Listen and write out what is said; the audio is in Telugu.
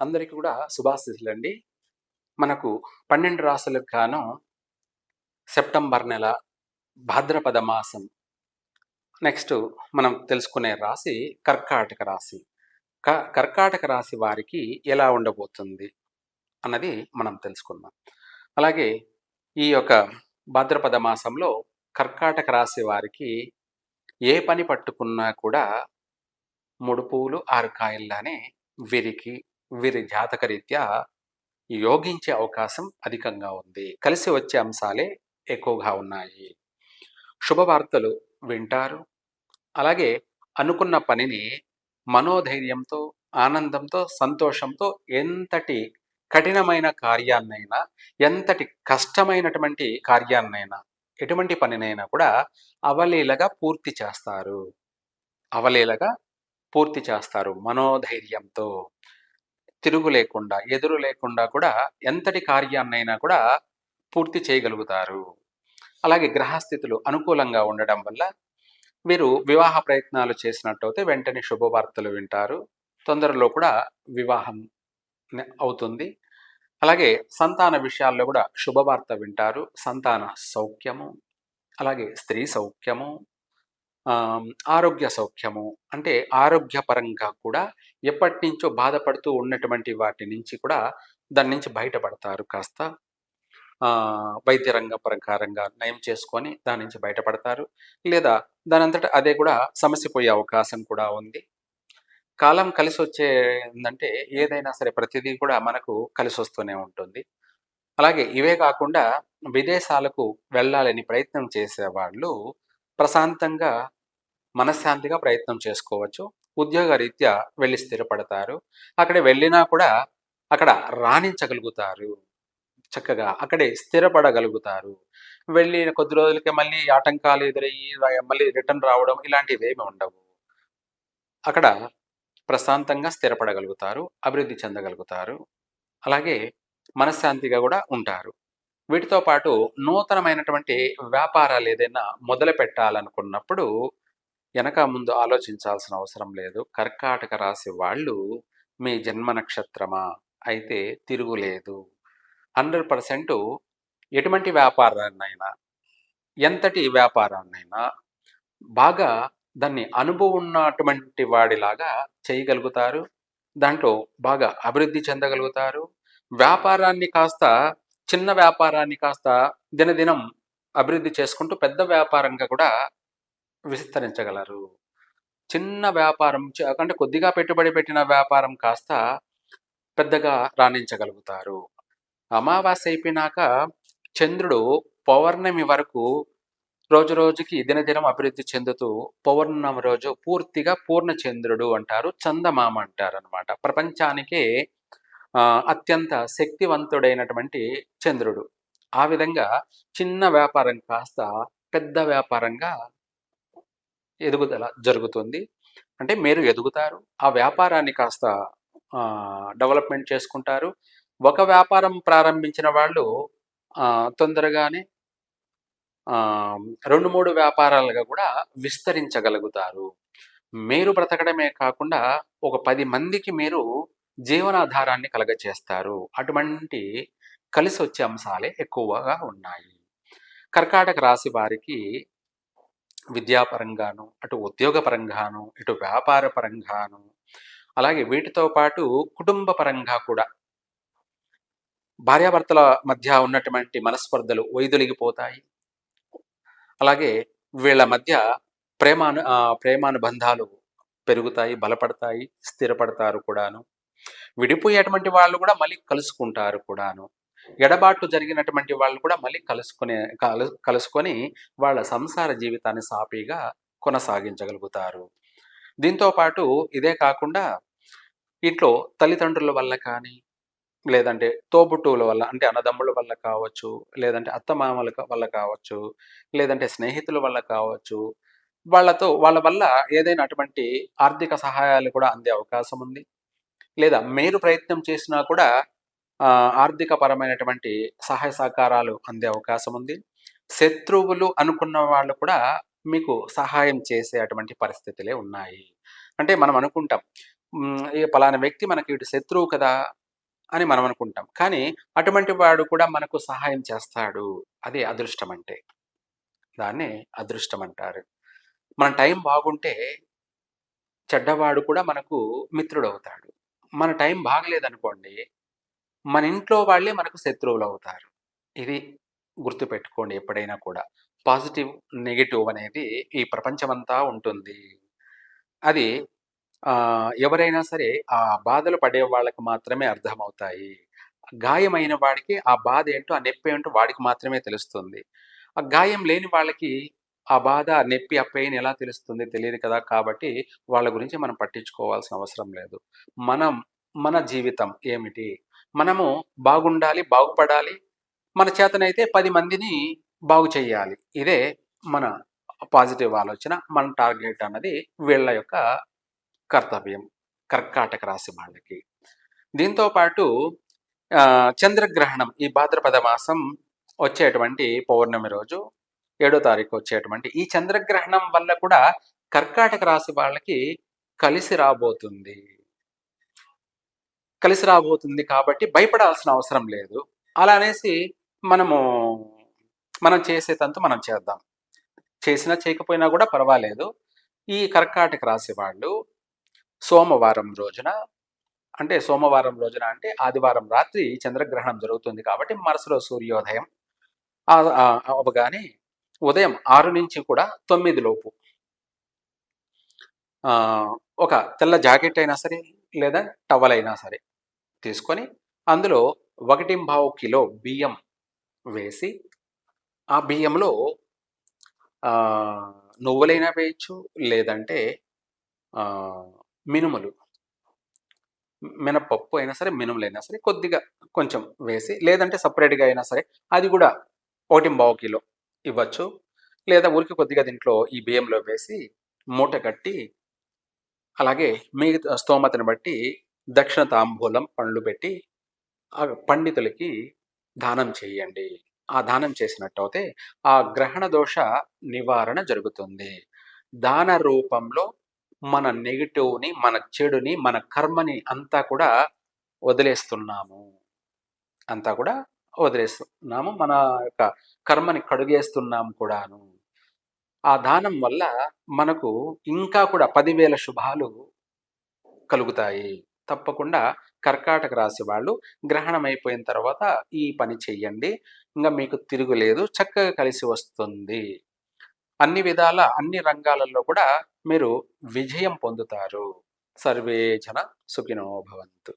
అందరికీ కూడా శుభాశీస్సులండి. మనకు పన్నెండు రాసులకు గాను సెప్టెంబర్ నెల భాద్రపద మాసం. నెక్స్ట్ మనం తెలుసుకునే రాశి కర్కాటక రాశి. క కర్కాటక రాశి వారికి ఎలా ఉండబోతుంది అన్నది మనం తెలుసుకుందాం. అలాగే ఈ యొక్క భాద్రపద మాసంలో కర్కాటక రాశి వారికి ఏ పని పట్టుకున్నా కూడా మూడు పువ్వులు ఆరు కాయల్లానే వీరికి వీరి జాతకరీత్యా యోగించే అవకాశం అధికంగా ఉంది. కలిసి వచ్చే అంశాలే ఎక్కువగా ఉన్నాయి. శుభవార్తలు వింటారు. అలాగే అనుకున్న పనిని మనోధైర్యంతో ఆనందంతో సంతోషంతో ఎంతటి కఠినమైన కార్యాన్నైనా ఎంతటి కష్టమైనటువంటి కార్యాన్నైనా ఎటువంటి పనినైనా కూడా అవలీలగా పూర్తి చేస్తారు. అవలీలగా పూర్తి చేస్తారు మనోధైర్యంతో. తిరుగు లేకుండా ఎదురు లేకుండా కూడా ఎంతటి కార్యాన్నైనా కూడా పూర్తి చేయగలుగుతారు. అలాగే గ్రహస్థితులు అనుకూలంగా ఉండడం వల్ల మీరు వివాహ ప్రయత్నాలు చేసినట్టయితే వెంటనే శుభవార్తలు వింటారు. తొందరలో కూడా వివాహం అవుతుంది. అలాగే సంతాన విషయాల్లో కూడా శుభవార్త వింటారు. సంతాన సౌఖ్యము అలాగే స్త్రీ సౌఖ్యము ఆరోగ్య సౌఖ్యము అంటే ఆరోగ్యపరంగా కూడా ఎప్పటి నుంచో బాధపడుతూ ఉన్నటువంటి వాటి నుంచి కూడా దాని నుంచి బయటపడతారు కాస్త. ఆ, వైద్య రంగ ప్రకారంగా నయం చేసుకొని దాని నుంచి బయటపడతారు. లేదా దాని అంతటా అదే కూడా సమస్య పోయే అవకాశం కూడా ఉంది. కాలం కలిసి వచ్చే ఏంటంటే ఏదైనా సరే ప్రతిదీ కూడా మనకు కలిసి వస్తూనే ఉంటుంది. అలాగే ఇవే కాకుండా విదేశాలకు వెళ్ళాలని ప్రయత్నం చేసేవాళ్ళు ప్రశాంతంగా మనశ్శాంతిగా ప్రయత్నం చేసుకోవచ్చు. ఉద్యోగ రీత్యా వెళ్ళి స్థిరపడతారు. అక్కడ వెళ్ళినా కూడా అక్కడ రాణించగలుగుతారు. చక్కగా అక్కడే స్థిరపడగలుగుతారు. వెళ్ళి కొద్ది రోజులకి మళ్ళీ ఆటంకాలు ఎదురయ్యి మళ్ళీ రిటర్న్ రావడం ఇలాంటివి ఏమి ఉండవు. అక్కడ ప్రశాంతంగా స్థిరపడగలుగుతారు అభివృద్ధి చెందగలుగుతారు. అలాగే మనశ్శాంతిగా కూడా ఉంటారు. వీటితో పాటు నూతనమైనటువంటి వ్యాపారాలు ఏదైనా మొదలు పెట్టాలనుకున్నప్పుడు వెనక ముందు ఆలోచించాల్సిన అవసరం లేదు. కర్కాటక రాశి వాళ్ళు మీ జన్మ నక్షత్రమా? అయితే తిరుగులేదు హండ్రెడ్ పర్సెంట్ ఎటువంటి వ్యాపారాన్నైనా ఎంతటి వ్యాపారాన్నైనా బాగా దాన్ని అనుభవం ఉన్నటువంటి వాడిలాగా చేయగలుగుతారు. దాంట్లో బాగా అభివృద్ధి చెందగలుగుతారు. వ్యాపారాన్ని కాస్త చిన్న వ్యాపారాన్ని కాస్త దినదినం అభివృద్ధి చేసుకుంటూ పెద్ద వ్యాపారంగా కూడా విస్తరించగలరు. చిన్న వ్యాపారం అంటే కొద్దిగా పెట్టుబడి పెట్టిన వ్యాపారం కాస్త పెద్దగా రాణించగలుగుతారు. అమావాస్య అయిపోయినాక చంద్రుడు పౌర్ణమి వరకు రోజు రోజుకి దినదినం అభివృద్ధి చెందుతూ పౌర్ణమి రోజు పూర్తిగా పూర్ణ చంద్రుడు అంటారు చందమామ అంటారు అనమాట ప్రపంచానికే అత్యంత శక్తివంతుడైనటువంటి చంద్రుడు. ఆ విధంగా చిన్న వ్యాపారం కాస్త పెద్ద వ్యాపారంగా ఎదుగుదల జరుగుతుంది. అంటే మీరు ఎదుగుతారు ఆ వ్యాపారాన్ని కాస్త ఆ, డెవలప్మెంట్ చేసుకుంటారు. ఒక వ్యాపారం ప్రారంభించిన వాళ్ళు ఆ, తొందరగానే ఆ, రెండు మూడు వ్యాపారాలుగా కూడా విస్తరించగలుగుతారు. మీరు బ్రతకడమే కాకుండా ఒక పది మందికి మీరు జీవనాధారాన్ని కలగచేస్తారు. అటువంటి కలిసి వచ్చే అంశాలే ఎక్కువగా ఉన్నాయి. కర్కాటక రాశి వారికి విద్యాపరంగాను అటు ఉద్యోగ పరంగాను ఇటు వ్యాపార పరంగాను అలాగే వీటితో పాటు కుటుంబ పరంగా కూడా భార్యాభర్తల మధ్య ఉన్నటువంటి మనస్పర్ధలు వైదొలిగిపోతాయి అలాగే వీళ్ళ మధ్య ప్రేమాను ప్రేమానుబంధాలు పెరుగుతాయి బలపడతాయి స్థిరపడతారు కూడాను. విడిపోయేటువంటి వాళ్ళు కూడా మళ్ళీ కలుసుకుంటారు కూడాను. ఎడబాట్లు జరిగినటువంటి వాళ్ళు కూడా మళ్ళీ కలుసుకునే కలు కలుసుకొని వాళ్ళ సంసార జీవితాన్ని సాఫీగా కొనసాగించగలుగుతారు. దీంతో పాటు ఇదే కాకుండా ఇంట్లో తల్లిదండ్రుల వల్ల కానీ లేదంటే తోబుట్టువుల వల్ల అంటే అన్నదమ్ముల వల్ల కావచ్చు లేదంటే అత్తమామల వల్ల కావచ్చు లేదంటే స్నేహితుల వల్ల కావచ్చు వాళ్ళతో వాళ్ళ వల్ల ఏదైనా అటువంటి ఆర్థిక సహాయాలు కూడా అందే అవకాశం ఉంది లేదా మీరు ప్రయత్నం చేసినా కూడా ఆర్థిక పరమైనటువంటి సహాయ సహకారాలు అందే అవకాశం ఉంది. శత్రువులు అనుకున్న వాళ్ళు కూడా మీకు సహాయం చేసే అటువంటి పరిస్థితులే ఉన్నాయి. అంటే మనం అనుకుంటాం ఈ పలానా వ్యక్తి మనకి ఇటు శత్రువు కదా అని మనం అనుకుంటాం. కానీ అటువంటి వాడు కూడా మనకు సహాయం చేస్తాడు. అదే అదృష్టం అంటే. దాన్ని అదృష్టం అంటారు. మన టైం బాగుంటే చెడ్డవాడు కూడా మనకు మిత్రుడు అవుతాడు మన టైం బాగలేదనుకోండి మన ఇంట్లో వాళ్ళే మనకు శత్రువులు అవుతారు. ఇది గుర్తుపెట్టుకోండి ఎప్పుడైనా కూడా. పాజిటివ్ నెగిటివ్ అనేది ఈ ప్రపంచమంతా ఉంటుంది. అది ఎవరైనా సరే ఆ బాధలు పడే వాళ్ళకి మాత్రమే అర్థమవుతాయి. గాయమైన వాడికి ఆ బాధ ఏంటో ఆ నొప్పి ఏంటో వాడికి మాత్రమే తెలుస్తుంది. ఆ గాయం లేని వాళ్ళకి ఆ బాధ ఆ నొప్పి ఆ పెయిన్ ఎలా తెలుస్తుంది తెలియదు కదా! కాబట్టి వాళ్ళ గురించి మనం పట్టించుకోవాల్సిన అవసరం లేదు. మనం మన జీవితం ఏమిటి? మనము బాగుండాలి బాగుపడాలి. మన చేతనైతే పది మందిని బాగు చేయాలి. ఇదే మన పాజిటివ్ ఆలోచన మన టార్గెట్ అన్నది వీళ్ళ యొక్క కర్తవ్యం కర్కాటక రాశి వాళ్ళకి. దీంతో పాటు చంద్రగ్రహణం ఈ భాద్రపద మాసం వచ్చేటువంటి పౌర్ణమి రోజు ఏడో తారీఖు వచ్చేటువంటి ఈ చంద్రగ్రహణం వల్ల కూడా కర్కాటక రాశి వాళ్ళకి కలిసి రాబోతుంది. కలిసి రాబోతుంది కాబట్టి భయపడాల్సిన అవసరం లేదు. అలా అనేసి మనము మనం చేసే తంతు మనం చేద్దాం. చేసినా చేయకపోయినా కూడా పర్వాలేదు. ఈ కర్కాటక రాశి వాళ్ళు సోమవారం రోజున అంటే సోమవారం రోజున అంటే ఆదివారం రాత్రి చంద్రగ్రహణం జరుగుతుంది కాబట్టి మరుసలో సూర్యోదయం అవగానే ఉదయం ఆరు నుంచి కూడా తొమ్మిది లోపు. ఒక తెల్ల జాకెట్ అయినా సరే లేదా టవల్ అయినా సరే తీసుకొని అందులో ఒకటి కిలో బియ్యం వేసి ఆ బియ్యంలో నువ్వులైనా వేయచ్చు లేదంటే మినుములు మినపప్పు అయినా సరే మినుములు అయినా సరే కొద్దిగా కొంచెం వేసి లేదంటే సపరేట్గా అయినా సరే అది కూడా ఒకటింబావు కిలో ఇవ్వచ్చు. లేదా ఊరికి కొద్దిగా దీంట్లో ఈ బియ్యంలో వేసి మూట కట్టి అలాగే మీ స్తోమతను బట్టి దక్షిణ తాంబూలం పండ్లు పెట్టి ఆ పండితులకి దానం చేయండి. ఆ దానం చేసినట్టయితే ఆ గ్రహణ దోష నివారణ జరుగుతుంది. దాన రూపంలో మన నెగిటివ్ని మన చెడుని మన కర్మని అంతా కూడా వదిలేస్తున్నాము. అంతా కూడా వదిలేస్తున్నాము మన యొక్క కర్మని కడుగేస్తున్నాము కూడాను. ఆ దానం వల్ల మనకు ఇంకా కూడా పదివేల శుభాలు కలుగుతాయి. తప్పకుండా కర్కాటక రాశి వాళ్ళు గ్రహణం అయిపోయిన తర్వాత ఈ పని చెయ్యండి. ఇంకా మీకు తిరుగులేదు చక్కగా కలిసి వస్తుంది. అన్ని విధాల అన్ని రంగాలలో కూడా మీరు విజయం పొందుతారు. సర్వే జన సుఖినో భవంతు.